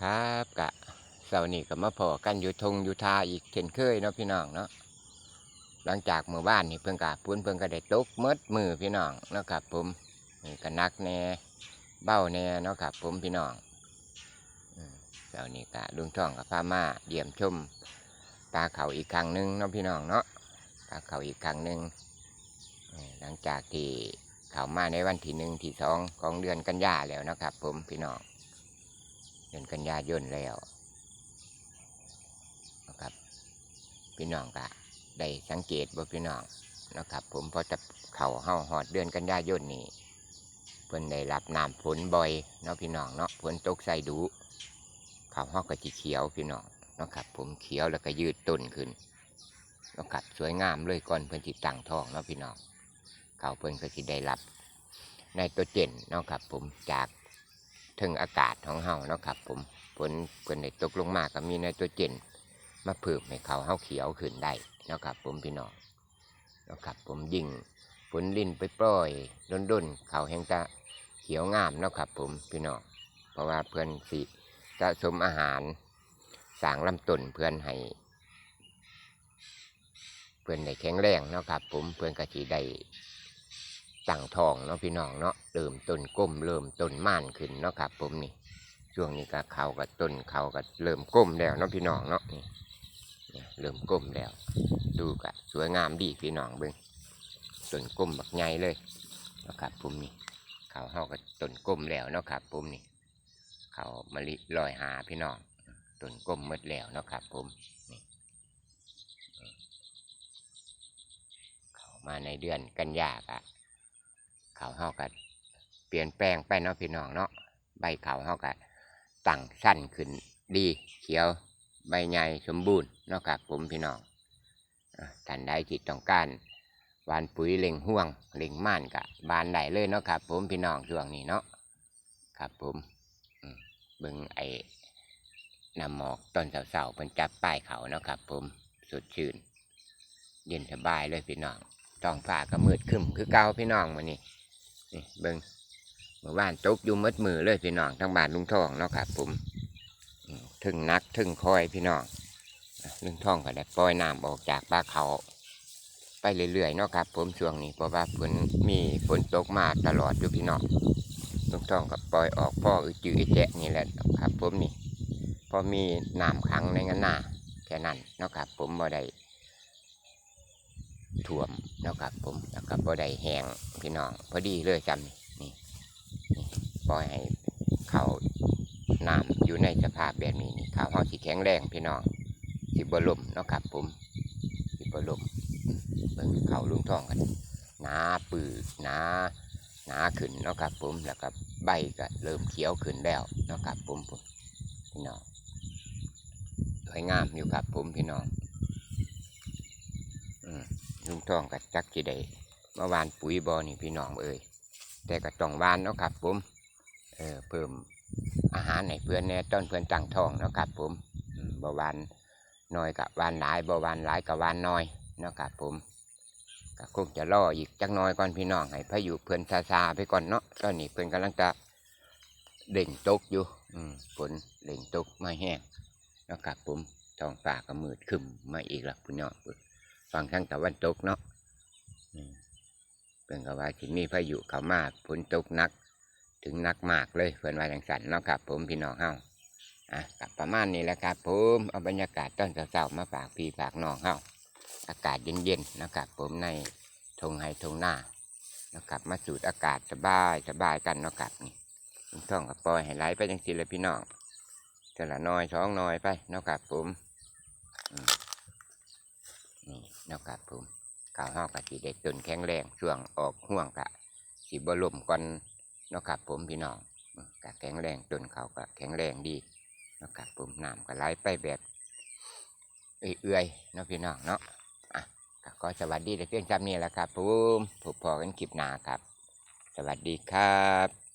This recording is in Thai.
ครับกะเสาร์นี้ก็มาพอกันอยู่ทงอยู่ทาอีกเช่นเคยเนาะพี่น้องเนาะหลังจากเมื่อบ้านนี่เพิ่งกะปุ้นเพิ่งก็ได้ตกเมดมือพี่น้องเนาะครับผมนี่ก็นักแน่เบ้าแน่เนาะครับผมพี่น้องเสาร์นี้กะลุงท่องกับพามาเยี่ยมชมปลาเขาอีกครั้งหนึ่งเนาะพี่น้องเนาะปลาเขาอีกครั้งหนึ่งหลังจากที่เขามาในวันที่หนึ่งที่สองของเดือนกันยาแล้วนะครับ ผมพี่น้อง อนกันยายนแล้วนะครับ พี่น้องก็ได้สังเกตบ่พี่น้องนะครับ ผมพอจะเข่าเฮาหอดเดือนกันยายนนี่เพิ่นได้รับน้ำฝนบ่อยเนาะพี่น้องเนาะฝนตกใส่ดูเขาวเฮาก็สิเขียวพี่น้องนะครับ ผมเขียวแล้วก็ยืดต้นขึ้นนะครับสวยงามเลยก่อนเพิ่นสิตั้งท้องเนาะพี่น้องเขาเพิ่นก็สิได้รับไนโตรเจนเนาะครับผมจาก ถึงอากาศของเฮาเนาะครับ ผมฝนเพิ่นได้ตกลงมาก็มีไนโตรเจนมาเพิ่มให้เขาเฮาเขียวขึ้นได้เนาะครับ ผมพี่น้องเนาะครับผมยิ่งฝนลินไปปล่อยด้นด้นเขาแห้งจะเขียวงามเนาะครับ ผมพี่น้องเพราะว่าเพื่อนสิสะสมอาหารสางลำต้นเพื่อนให้เพื่อนได้แข็งแรงเนาะครับ ผมเพื่อนก็สิได้ ตั้งทองเนาะพี่น้องเนาะเริ่มต้นก้มเริ่มต้นม่านขึ้นเนาะครับ ผมนี่ช่วงนี้ก็เขากับต้นเขาก็เริ่มก้มแล้วเนาะพี่น้องเนาะนี่เริ่มก้มแล้ว ดูกะสวยงามดีพี่น้องเบิ้งต้นก้มบักใหญ่เลยเนาะครับผมนี่เขาเฮากับต้นก้มแล้วเนาะครับผมนี่เขามะลิลอยหาพี่น้องต้นก้มหมดแล้วเนาะครับผมนี่เขามาในเดือนกันยากะ เขาเฮาก็เปลี่ยนแปลงไปเนาะพี่น้องเนาะใบเขาเฮาก็ตั้งสั้นขึ้นดีเขียวใบใหญ่สมบูรณ์เนาะครับผมพี่น้องท่านใดที่ต้องการวานปุ๋ยเล็งห่วงเล็งม่านกะบานได้เลยเนาะครับ ผมพี่น้องช่วงนี้เนาะครับผมเบิ่งไอ้น้ำหมอกต้นเสาๆเพิ่นจับป้ายเขาเนาะครับ ผมสดชื่น เย็นสบายเลยพี่น้องท้องฟ้าก็มืดครึ้มคือเก่าพี่น้องมื้อนี้ นี่เบิ้งเมื่อวานตกอยู่มัดมือเลยพี่น้องทั้งบ้านลุงทองเนาะครับผมถึงนักถึงคอยพี่น้องลุงทองก็ได้ปล่อยน้ำออกจากบ้าเขา ไปเรื่อยๆเนาะครับผมช่วงนี้เพราะว่าฝนมีฝนตกมาตลอดอยู่พี่น้องลุงทองก็ปล่อยออกพ่ออือจือแจะนี่แหละครับผมนี่พอมีน้ำขังในงันหน้าแค่นั้นเนาะครับผมบ่ได้ ท่วมนะครับผมแล้วก็บ่ได้แห้งพี่น้อง พอดีเลยจำนี่นี่ปล่อยให้เขาน้ำอยู่ในสภาพแบบนี้นี่ข้าวเฮาสิแข็งแรงพี่น้องสิบ่ล่มนะครับผมสิบ่ล่มอืมเบิ่งเขาลุงท้องกันหนาปือหนาหนาขึ้นนะครับผมแล้วก็ใบก็เริ่มเขียวขึ้นแล้วนะครับผมพี่น้องสวยงามอยู่ครับผมพี่น้อง ลุงทองกับจักจีได้เมื่อวานปุ๋ยบอนี่พี่น้องเอ่ยแต่ก็ต้องวานเนาะครับผมเออเพิ่มอาหารให้เพื่อนแน่ต้นเพื่อนตั้งทองเนาะครับผมบ่หวานน้อยกับวานหลายบ่หวานหลายกับวานน้อยเนาะครับผมก็คงจะรออีกจักน้อยก่อนพี่น้องให้พายุเพื่อนซาซาไปก่อนเนาะตอนนี้เพื่อนกำลังจะเด่งตกอยู่อืฝนเด่งตกมาแห้งเนาะครับผมท้องฟ้าก็มืดครึ้มมาอีกแล้วพี่น้อง ฝั่งทางตะวันตกเนาะเป็นกับว่าที่มีพายุเข้ามาฝนตกหนัก ถึงหนักมากเลยเพื่อนว่าจังสันเนาะครับ ผมพี่น้องเฮาอะกับประมาณนี้แหละครับผมเอาบรรยากาศตอนเช้าๆมาฝากพี่ฝากน้องเฮาอากาศเย็นๆนะครับผมในทงไฮทงหน้านะครับมาสูดอากาศสบายสบายกันเนาะครับนี่ลุงท่องกับปล่อยให้ไหลไปจังสิเลยพี่น้องแต่ละน้อยสองน้อยไปเนาะครับผมอืม นี่นะครับผมข้าวเฮากะสิได้ต้นแข็งแรงช่วงออกห่วงกะสิบ่ล่มก่อนนะครับผมพี่น้องกะแข็งแรงต้นเขากะแข็งแรงดีนะครับผมน้ำก็ไหลไปแบบเอื่อยๆนะพี่น้องเนาะอะก็สวัสดีแต่เพียงจำนี้แหละครับผมพบพอกันคลิปหน้าครับ สวัสดีครับ